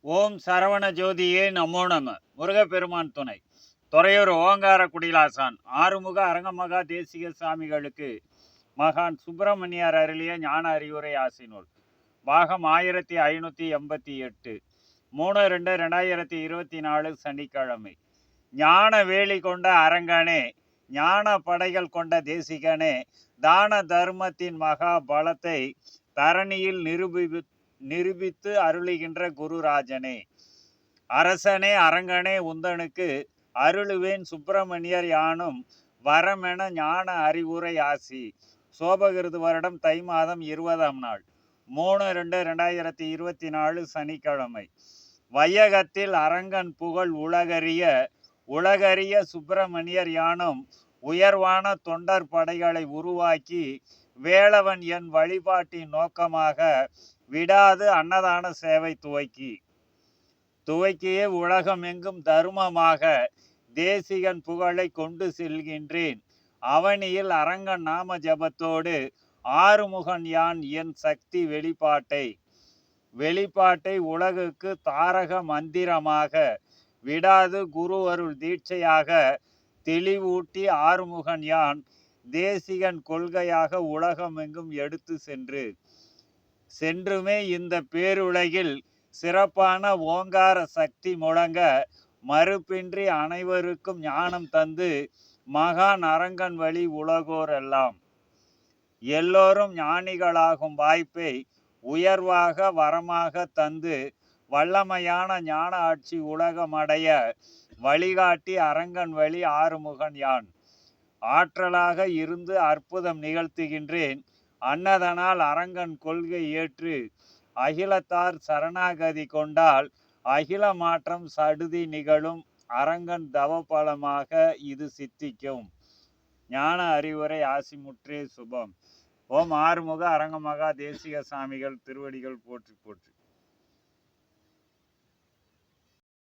ஓம் சரவண ஜோதியே நமோ நம. முருகப்பெருமான் துணை. துறையூர் ஓங்கார குடிலாசான். ஆறுமுக அரங்கமகா தேசிக சாமிகளுக்கு மகான் சுப்பிரமணியர் அருளிய ஞான அறிவுரை ஆசினூல். பாகம் ஆயிரத்தி ஐநூற்றி எண்பத்தி எட்டு. மூணு ரெண்டு ரெண்டாயிரத்தி இருபத்தி நாலு சனிக்கிழமை. ஞான வேலி கொண்ட அரங்கனே ஞான படைகள் கொண்ட தேசிகனே தான தர்மத்தின் மகா பலத்தை தரணியில் நிரூபி நிரூபித்து அருளுகின்ற குருராஜனே. அரசனே அரங்கனே உந்தனுக்கு அருளுவேன் சுப்பிரமணியர் யானும் வரமென ஞான அறிவுரை ஆசி. சோபகிருது வருடம் தை மாதம் இருபதாம் நாள். மூணு ரெண்டு ரெண்டாயிரத்தி இருபத்தி நாலு சனிக்கிழமை. வையகத்தில் அரங்கன் புகழ் உலகறிய உலகறிய சுப்பிரமணியர் யானும் உயர்வான தொண்டர் படைகளை உருவாக்கி வேளவன் என் வழிபாட்டின் நோக்கமாக விடாது அன்னதான சேவை துவக்கி. துவக்கியே உலகமெங்கும் தருமமாக தேசிகன் புகழை கொண்டு செல்கின்றேன். அவனியில் அரங்கன் நாம ஜபத்தோடு ஆறுமுகன் யான் என் சக்தி வெளிப்பாட்டை. வெளிப்பாட்டை உலகுக்கு தாரக மந்திரமாக விடாது குரு அருள் தீட்சையாக தெளிவூட்டி ஆறுமுகன் யான் தேசிகன் கொள்கையாக உலகமெங்கும் எடுத்து சென்று. சென்றுமே இந்த பேருலகில் சிறப்பான ஓங்கார சக்தி முழங்க மறுப்பின்றி அனைவருக்கும் ஞானம் தந்து மகான் அரங்கன் வழி உலகோரெல்லாம் எல்லோரும் ஞானிகளாகும் வாய்ப்பை உயர்வாக வரமாக தந்து வல்லமையான ஞான ஆட்சி உலகமடைய வழிகாட்டி அரங்கன் வழி ஆறுமுகன் யான். ஆற்றலாக இருந்து அற்புதம் நிகழ்த்துகின்றேன். அன்னதனால் அரங்கன் கொள்கை ஏற்று அகிலத்தார் சரணாகதி கொண்டால் அகில மாற்றம் சடுதி நிகழும். அரங்கன் தவபலமாக இது சித்திக்கும். ஞான அறிவுரை ஆசிமுற்றே சுபம். ஓம் ஆறுமுக அரங்கமகா தேசிக சாமிகள் திருவடிகள் போற்றி போற்றி.